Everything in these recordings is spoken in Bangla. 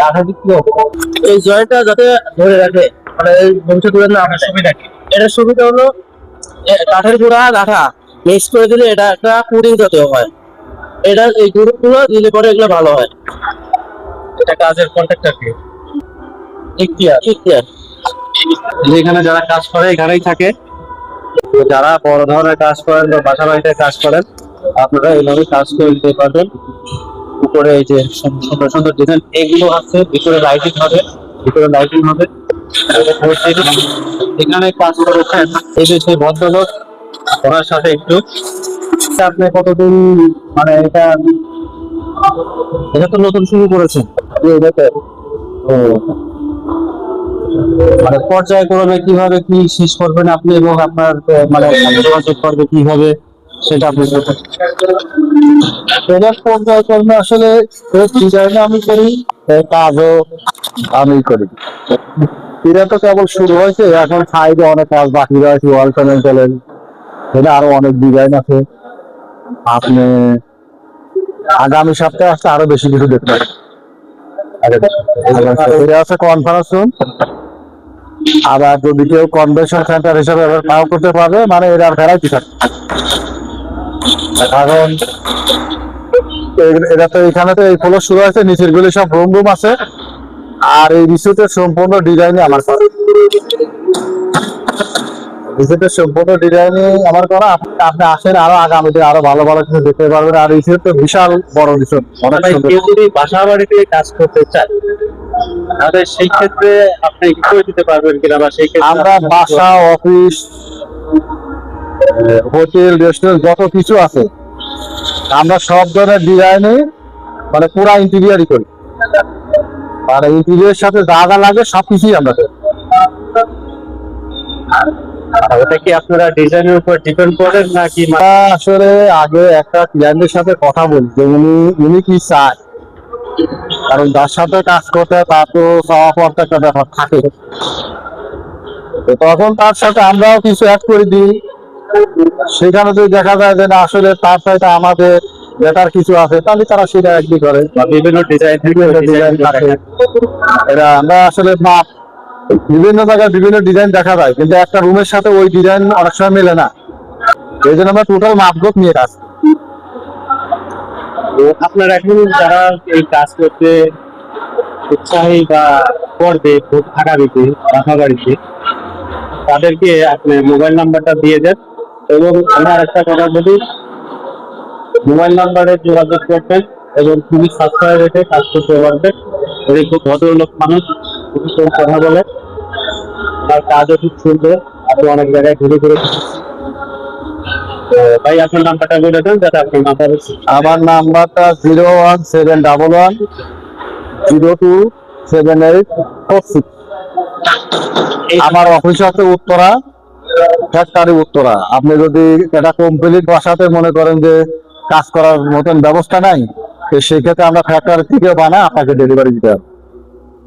কাঠের দিক থেকে এই জয়েন্টটা যাতে ধরে রাখে মানে এই বংশে তুলে না সুবিধা কি? এটার সুবিধা হলো কাঠের গুঁড়া আঠা মিক্স করে দিলে এটা একটা পুডিং জাতীয় হয়। এটা এই গুঁড়োগুলো দিলে পরে এগুলো ভালো হয়। এটা কাজের কন্ট্রাক্টর কি? ইখতিয়ার। ইখতিয়ার। এখানে যারা কাজ করে এখানেই থাকে। তো যারা বড় ধরনের কাজ করেন বা বাসা বাড়িতে কাজ করেন আপনারা এইভাবে কাজ করে দিতে পারবেন। উপরে এই যে সুন্দর সুন্দর ডিজাইন এগুলো আছে, ভিতরে লাইটিং হবে, ভিতরে লাইটিং হবে। এখানে কাজ করেছেন এই যে সেই ভদ্রলোক, ওনার সাথে একটু। আপনি কতদিন মানে এটা এটা তো নতুন শুরু করেছেন। ও। মানে পর্যায়ক্রমে কীভাবে কি শেষ করবেন আপনি এবং আপনার মানে যোগাযোগ করবে কীভাবে? সেটা আসলে আমি করি কাজও আমি করি। তো কেবল শুরু হয়েছে, এখন সাইডে অনেক কাজ বাকি রয়েছে আরও অনেক ডিজাইন আছে। আপনি আগামী সপ্তাহে আসতে আরও বেশি কিছু দেখতে এটা আছে। কনফারেন্স রুম আবার যদি কেউ কনভেনশন সেন্টার হিসেবে করতে পারবে মানে এর আর ভ্যারাইটি থাকে কারণ এটা তো এখানে তো এই ফ্লোর শুরু আছে নিচের গুলি সব রুম রুম আছে। আর এই সম্পূর্ণ ডিজাইনই আমার করা। রিসোর্টের সম্পূর্ণ ডিজাইনই আমার করা। আপনি আসেন আরও আগামীতে আরও ভালো ভালো কিছু দেখতে পারবেন। আর রিসোর্ট তো বিশাল বড় রিসোর্ট অনেক সুন্দর। কেউ যদি বাসা বাড়িতে কাজ করতে চায় তাহলে সেই ক্ষেত্রে আপনি কি করে দিতে পারবেন কিনা বা সেই ক্ষেত্রে আমরা বাসা অফিস হোটেল রেস্টুরেন্ট যত কিছু আছে। আমরা সব ধরনের ডিজাইনে মানে পুরা ইন্টেরিয়ারই করি। আর ইন্টেরিয়ারের সাথে যা যা লাগে সবকিছুই আমরা করি। ওটা কি আপনারা ডিজাইনের উপর ডিপেন্ড করেন নাকি আসলে আগে একটা ক্লায়েন্টের সাথে কথা বলি যে উনি উনি কি চায়? কারণ যার সাথে কাজ করতে তার তো চাওয়া পাওয়ার একটা ব্যাপার থাকে। তো তখন তার সাথে আমরাও কিছু অ্যাড করে দিই। সেখানে যদি দেখা যায় যে না আসলে তার সাথে আমাদের বেটার কিছু আছে তাহলে তারা সেটা একই করে। বিভিন্ন ডিজাইন এরা আমরা আসলে মাপ বিভিন্ন জায়গায় বিভিন্ন ডিজাইন দেখা যায় কিন্তু একটা রুমের সাথে ওই ডিজাইন অনেক সময় মেলে না। এই জন্য আমরা টোটাল মাপগত নিয়ে কাজ আপনার এখন যারা এই কাজ করতে উৎসাহী বা করবে খুব আগামীতে বাসা বাড়িতে তাদেরকে আপনি মোবাইল নাম্বারটা দিয়ে দেন। এবং আমার একটা কথা বলি মোবাইল নাম্বারে যোগাযোগ করবেন এবং খুবই সাশ্রয় রেখে কাজ করতে পারবেন। উনি খুব ভদ্রলোক মানুষ খুবই কম কথা বলে। আর কাজও খুব সুন্দর আপনি অনেক জায়গায় ঘুরে ঘুরে তো ভাই আপনার নাম্বারটা বলে দেন যাতে আপনার নাম্বার আমার নাম্বারটা zero one seven double one zero two seven eight four six. আমার অফিস আছে উত্তরা। ফ্যাক্টরি উত্তরা। আপনি যদি এটা কমপ্লিট বাসাতে মনে করেন যে কাজ করার মতন ব্যবস্থা নাই, তো সেক্ষেত্রে আমরা ফ্যাক্টরি থেকে বানা আপনাকে ডেলিভারি দিতে হবে।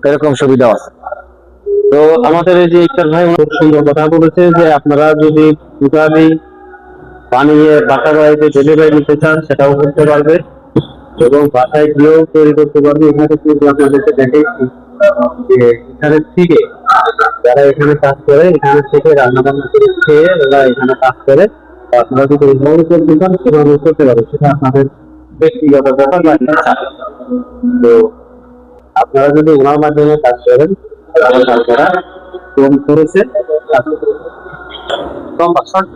এরকম সুবিধা আছে। তো আমাদের এই যে ইকতার ভাই খুব সুন্দর কথা বলেছে যে আপনারা যদি উগাদি বানিয়ে বাসা বাড়িতে ডেলিভারি নিতে চান, সেটাও করতে পারবে এবং বাসায় গিয়েও তৈরি করতে পারবে এখানে কিন্তু আপনাদেরকে দেখেছি যে এখানে থেকে যারা এখানে কাজ করে, এখানে থেকে রান্না বান্না করে খেয়ে ওরা এখানে কাজ করে আপনারা যদি এইভাবে করতে চান সেভাবে করতে পারবে সেটা আপনাদের ব্যক্তিগত ব্যাপার বা তো আপনারা যদি ওনার মাধ্যমে কাজ করেন, তাহলে আপনারা কম পারবেন। কম short